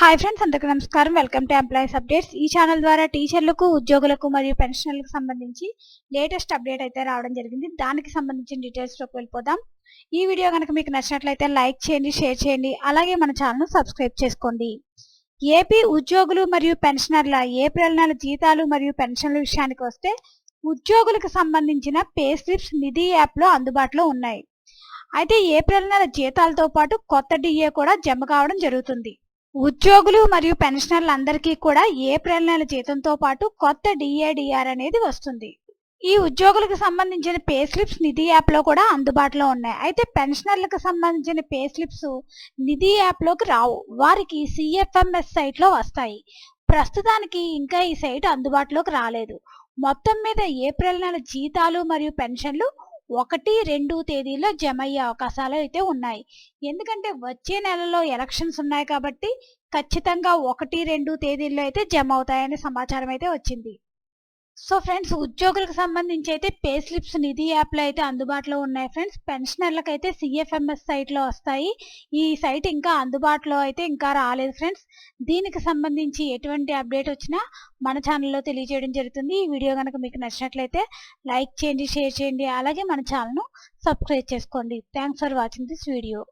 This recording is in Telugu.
హాయ్ ఫ్రెండ్స్ అందరికీ నమస్కారం. వెల్కమ్ టు ఎంప్లాయీస్ అప్డేట్స్ ఈ ఛానల్ ద్వారా టీచర్లకు ఉద్యోగులకు మరియు పెన్షనర్లకు సంబంధించి లేటెస్ట్ అప్డేట్ అయితే రావడం జరిగింది. దానికి సంబంధించిన డీటెయిల్స్లోకి వెళ్ళిపోదాం. ఈ వీడియో కనుక మీకు నచ్చినట్లయితే లైక్ చేయండి షేర్ చేయండి అలాగే మన ఛానల్ను సబ్స్క్రైబ్ చేసుకోండి. ఏపీ ఉద్యోగులు మరియు పెన్షనర్ల ఏప్రిల్ నెల జీతాలు మరియు పెన్షన్ల విషయానికి వస్తే ఉద్యోగులకు సంబంధించిన పే స్లిప్స్ నిధి యాప్లో అందుబాటులో ఉన్నాయి. అయితే ఏప్రిల్ నెల జీతాలతో పాటు కొత్త డిఏ కూడా జమ కావడం జరుగుతుంది. ఉద్యోగులు మరియు పెన్షనర్లు అందరికీ కూడా ఏప్రిల్ నెల జీతంతో పాటు కొత్త డిఏడిఆర్ అనేది వస్తుంది. ఈ ఉద్యోగులకు సంబంధించిన పే స్లిప్స్ నిధి యాప్లో కూడా అందుబాటులో ఉన్నాయి. అయితే పెన్షనర్లకు సంబంధించిన పే స్లిప్స్ నిధి యాప్లోకి రావు. వారికి సిఎఫ్ఎంఎస్ సైట్లో వస్తాయి. ప్రస్తుతానికి ఇంకా ఈ సైట్ అందుబాటులోకి రాలేదు. మొత్తం మీద ఏప్రిల్ నెల జీతాలు మరియు పెన్షన్లు ఒకటి రెండు తేదీలో జమ అయ్యే అవకాశాలు అయితే ఉన్నాయి. ఎందుకంటే వచ్చే నెలలో ఎలక్షన్స్ ఉన్నాయి కాబట్టి ఖచ్చితంగా ఒకటి రెండు తేదీల్లో అయితే జమ అవుతాయనే సమాచారం అయితే వచ్చింది. సో ఫ్రెండ్స్ ఉద్యోగులకు సంబంధించి అయితే పే స్లిప్స్ నిధి యాప్లో అయితే అందుబాటులో ఉన్నాయి ఫ్రెండ్స్. పెన్షనర్లకు అయితే సిఎఫ్ఎంఎస్ సైట్లో వస్తాయి. ఈ సైట్ ఇంకా అందుబాటులో అయితే ఇంకా రాలేదు ఫ్రెండ్స్. దీనికి సంబంధించి ఎటువంటి అప్డేట్ వచ్చినా మన ఛానల్లో తెలియజేయడం జరుగుతుంది. ఈ వీడియో కనుక మీకు నచ్చినట్లయితే లైక్ చేయండి షేర్ చేయండి. అలాగే మన ఛానల్ను సబ్స్క్రైబ్ చేసుకోండి. Thanks for watching this video.